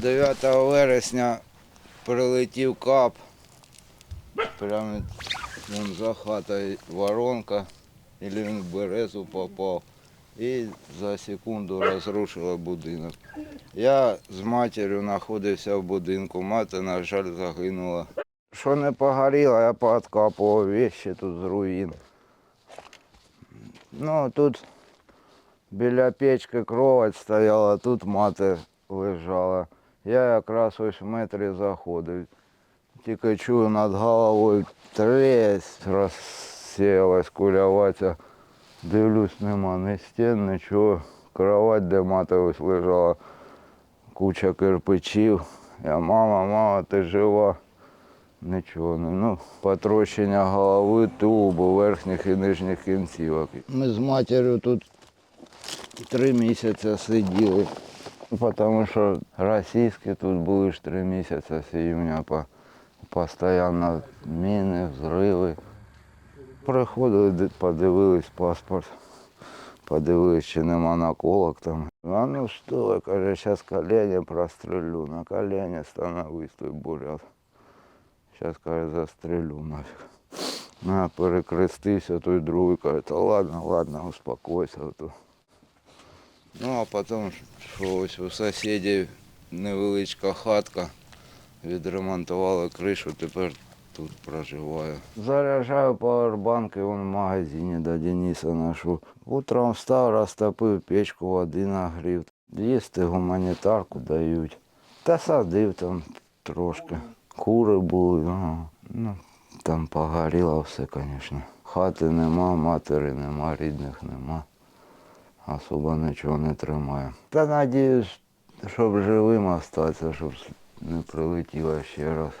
9 вересня прилетів кап. Прямо вон за хатою воронка, і він в березу попав. І за секунду розрушило будинок. Я з матір'ю знаходився в будинку, мати, на жаль, загинула. Що не погоріло, я пооткапував вещи тут з руїн. Ну, тут біля печки кровать стояла, тут мати лежала. Я якраз ось в метрі заходив. Тільки чую над головою тресь, розсіялась куляваця. Дивлюсь, нема ні стін, нічого. Кровать, де мати ось лежала, куча кирпичів. Я мама, мама, ти жива. Нічого не. Ну, потрощення голови, тулубу, верхніх і нижніх кінцівок. Ми з матір'ю тут три місяці сиділи. Тому що російські тут були ж три місяці з июня по, постійно міни, взриви. Приходили, ди- подивились паспорт, подивились, чи нема наколок там. А ну що, каже, зараз колені прострелю, на колені становись той бурят. Зараз, каже, застрелю нафіг. Ну, я перекрестився, той другий каже, та ладно, ладно, успокойся. То. Ну, а потім, що ось у сусідів невеличка хатка, відремонтували кришу, тепер тут проживаю. Заряджаю павербанки, вон в магазині до Дениса ношу. Утром встав, розтопив печку, води нагрів. Їсти гуманітарку дають. Та садив там трошки. Кури були, ну, ну там погоріло все, звісно. Хати нема, матері нема, рідних нема. Особо нічого не тримає. Та надіюсь, щоб живим остатися, щоб не прилетіло ще раз.